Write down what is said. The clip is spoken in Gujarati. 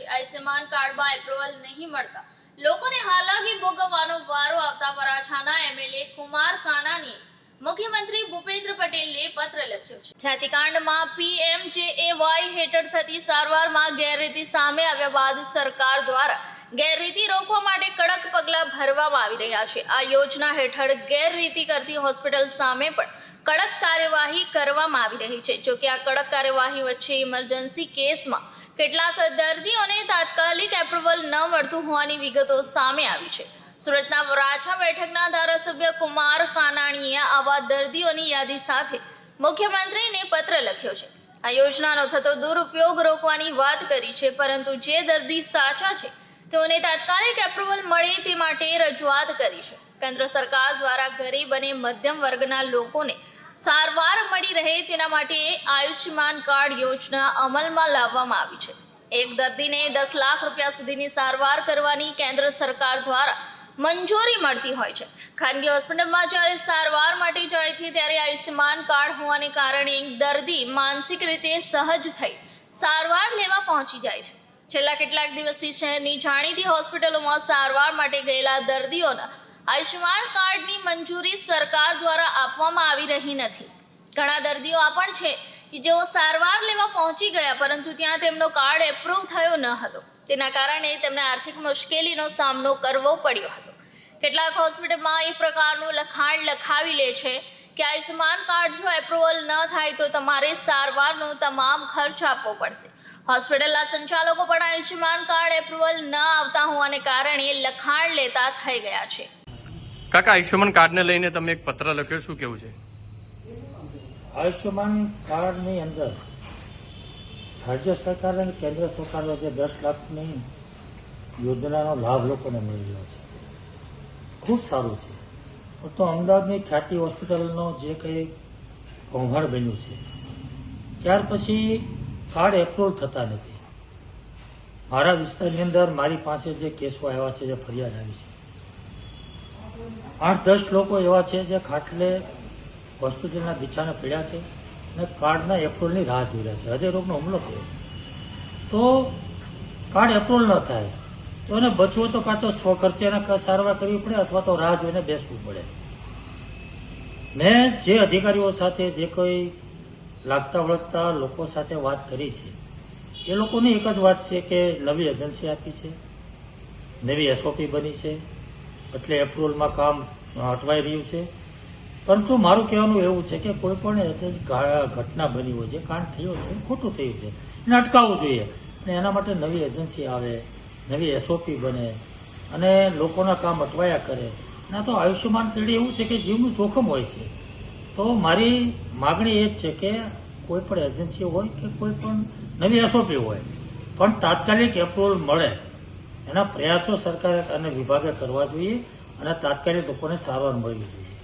છે. આયુષ્યમાન કાર્ડમાં એપ્રુવલ નહીં મળતા. લોકોને હાલાકી ભોગવવાનો વારો આવતા વરાછાના એમએલએ કુમાર કાનાની મુખ્યમંત્રી ભૂપેન્દ્ર પટેલને પત્ર લખ્યો છે. ખ્યાતિકાંડમાં પીએમજેએવાય હેઠળ થતી સારવારમાં ગેરરીતિ સામે આવ્યા બાદ સરકાર દ્વારા ગેરરીતિ રોકવા માટે કડક પગલાં ભરવામાં આવી રહ્યા છે. આ યોજના હેઠળ ગેરરીતિ કરતી હોસ્પિટલ સામે પણ કડક કાર્યવાહી કરવામાં આવી રહી છે. જોકે આ કડક કાર્યવાહી વચ્ચે ઇમરજન્સી કેસમાં કેટલાક દર્દીઓને તાત્કાલિક એપ્રુવલ ન મળતું હોવાની વિગતો સામે આવી છે. સુરતના વરાછા બેઠકના ધારાસભ્ય કુમાર કાનાણીએ આવા દર્દીઓની યાદી સાથે મુખ્યમંત્રીને પત્ર લખ્યો છે. આ યોજનાનો થતો દુરુપયોગ રોકવાની વાત કરી છે, પરંતુ જે દર્દી સાચા છે, તેઓને તાત્કાલિક એપ્રુવલ મળે તે માટે રજૂઆત કરી છે. કેન્દ્ર સરકાર દ્વારા ગરીબ અને મધ્યમ વર્ગના લોકોને સારવાર મળી રહે તેના માટે આયુષ્યમાન કાર્ડ યોજના અમલમાં લાવવામાં આવી છે. એક દર્દીને દસ લાખ રૂપિયા સુધીની સારવાર કરવાની કેન્દ્ર સરકાર દ્વારા મંજૂરી મળતી હોય છે. ખાનગી હોસ્પિટલમાં જ્યારે સારવાર માટે જાય છે ત્યારે આયુષ્યમાન કાર્ડ હોવાને કારણે દર્દી માનસિક રીતે સહજ થઈ સારવાર લેવા પહોંચી જાય છે. છેલ્લા કેટલાક દિવસથી શહેરની જાણીતી હોસ્પિટલોમાં સારવાર માટે ગયેલા દર્દીઓના આયુષ્યમાન કાર્ડની મંજૂરી સરકાર દ્વારા આપવામાં આવી રહી નથી. ઘણા દર્દીઓ આ પણ છે કે જેઓ સારવાર લેવા પહોંચી ગયા પરંતુ ત્યાં તેમનો કાર્ડ એપ્રુવ થયો ન હતો. તેના કારણે તેમને આર્થિક મુશ્કેલીનો સામનો કરવો પડ્યો હતો. કેટલાક હોસ્પિટલમાં એ પ્રકારનું લખાણ લખાવી લે છે કે આયુષ્યમાન કાર્ડ જો એપ્રુવલ ન થાય તો તમારે સારવારનો તમામ ખર્ચ આપવો પડશે. હોસ્પિટલના સંચાલકો પણ આયુષ્યમાન કાર્ડ એપ્રુવલ ન આવતા હોવાને કારણે લખાણ લેતા થઈ ગયા છે. કાકા, આયુષ્યમાન કાર્ડને લઈને તમે એક પત્ર લખ્યો, શું કેવું છે? આયુષ્યમાન કાર્ડની અંદર રાજ્ય સરકાર અને કેન્દ્ર સરકાર જે દસ લાખની યોજનાનો લાભ લોકોને મળી રહ્યો છે. ખૂબ સારું છે. તો અમદાવાદની ખ્યાતિ હોસ્પિટલનો જે કંઈ કૌભાંડ બન્યું છે, ત્યાર પછી કાર્ડ એપ્રુવલ થતા નથી. મારા વિસ્તારની અંદર મારી પાસે જે કેસો આવ્યા છે, જે ફરિયાદ આવી છે આઠ, દસ લોકો એવા છે જે ખાટલે હોસ્પિટલના બિછાને પડ્યા છે અને કાર્ડના એપ્રુવલની રાહ જોઈ રહ્યા છે. હૃદય રોગનો હુમલો થયો છે. તો કાર્ડ એપ્રુવલ ન થાય, તો એને બચવો તો કાં તો સ્વખર્ચે એને સારવાર કરવી પડે અથવા તો રાહ જોઈને બેસવું પડે. મેં જે અધિકારીઓ સાથે જે કોઈ લાગતા વળગતા લોકો સાથે વાત કરી છે, એ લોકોની એક જ વાત છે કે નવી એજન્સી આપી છે, નવી એસઓપી બની છે એટલે એપ્રુવલમાં કામ અટવાઈ રહ્યું છે. પરંતુ મારું કહેવાનું એવું છે કે કોઈ પણ ઘટના બની હોય છે, કાંડ થયો છે, ખોટું થયું છે, એને અટકાવવું જોઈએ. અને એના માટે નવી એજન્સી આવે, નવી એસઓપી બને, અને લોકોના કામ અટવાયા કરે. ના તો આયુષ્યમાન પેઢી એવું છે કે જીવનું જોખમ હોય છે. તો મારી માગણી એ જ છે કે કોઈ પણ એજન્સી હોય કે કોઈ પણ નવી એસઓપી હોય. પણ તાત્કાલિક એપ્રુવલ મળે. એના પ્રયાસો સરકારે અને વિભાગે કરવા જોઈએ અને તાત્કાલિક લોકોને સારવાર મળવી જોઈએ.